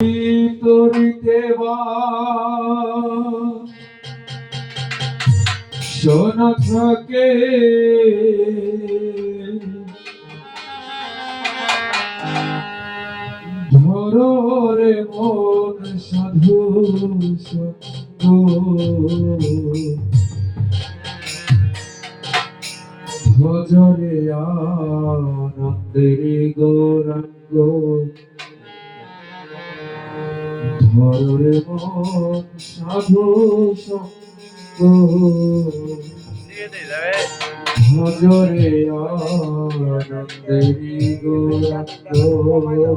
তরিতে সোনা থাকে। ধরো রে মন সাধু সত্য। ভজরে আনন্দের গৌরাঙ্গ। মন সাধু ভজরে গৌরাঙ্গ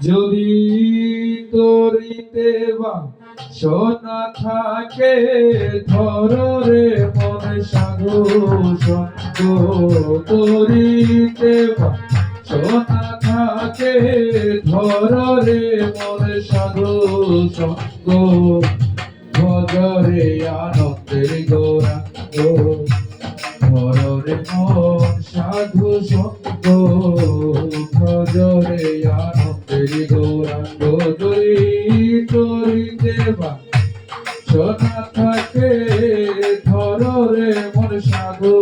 যদি তরিতে বা সোনা থাকে ধর রে মন সাধু সঙ্গ তরিতে বা সোনা থাকে ধর রে মন সাধু সঙ্গ। ভজরে আনন্দের গৌরাঙ্গ ধর রে মন সাধু সঙ্গ। ভজরে আনন্দের গৌরাঙ্গ জয়ী তরি দেবা সোনা থাকে ধর রে মন সাধু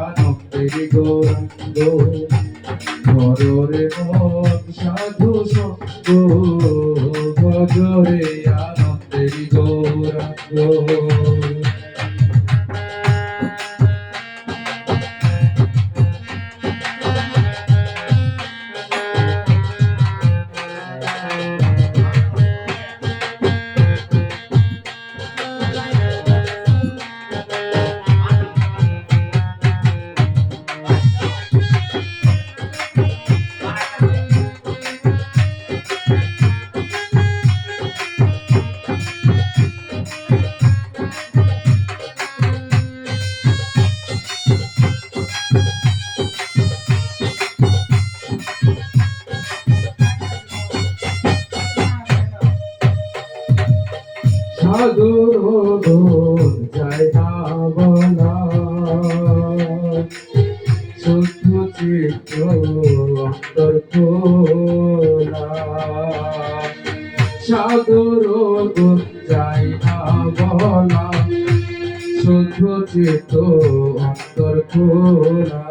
ভজরে আনন্দের গৌরাঙ্গ ধরে মন সাধু সঙ্গ ভজরে আনন্দের গৌরাঙ্গ সাধুর যায় না বলা শুদ্ধ অন্তর খোলা। সাধুর যায় না বলা শুদ্ধ চিত্ত খোলা।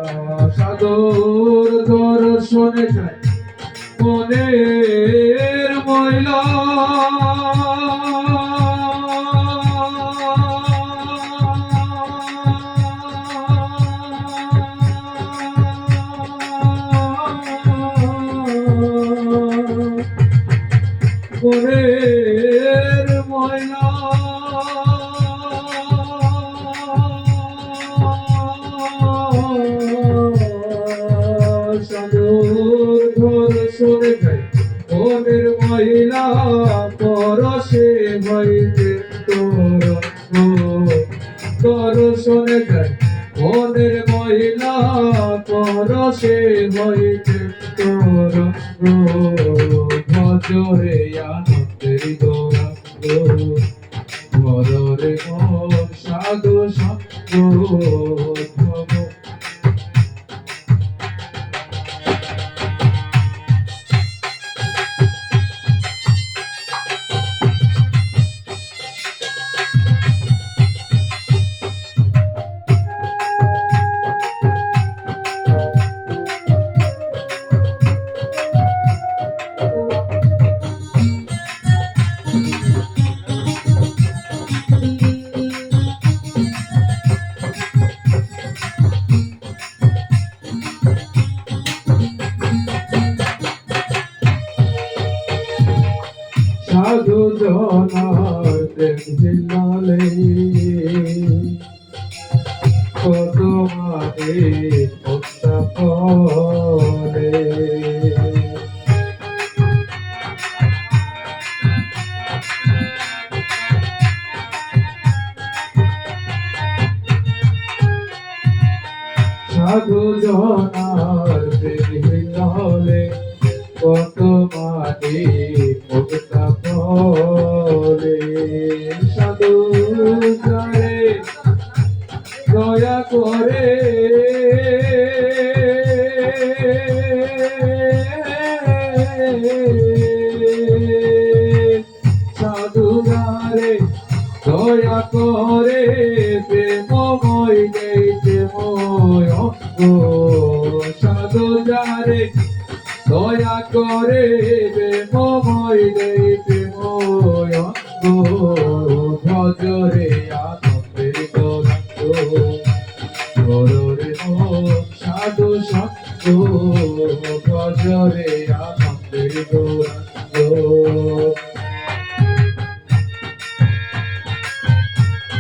সাধুর দর্শনে যায় মনের ময়লা। দর্শনে যাই মনের মহিলা পরশে হইতে তোর দর্শনে যাই মনের মহিলা পরশে হইতে তোর ভজরে আনন্দের গৌরাঙ্গ ভজরে মন সাধু জনার দেখিলালে কত মানে দয়া করে। সাধুগারে দয়া করে প্রেমময় গেছে ময় অঙ্গ সাধুগারে দয়া করে প্রেমময় সাধু সঙ্গ ভজরে গৌরাঙ্গ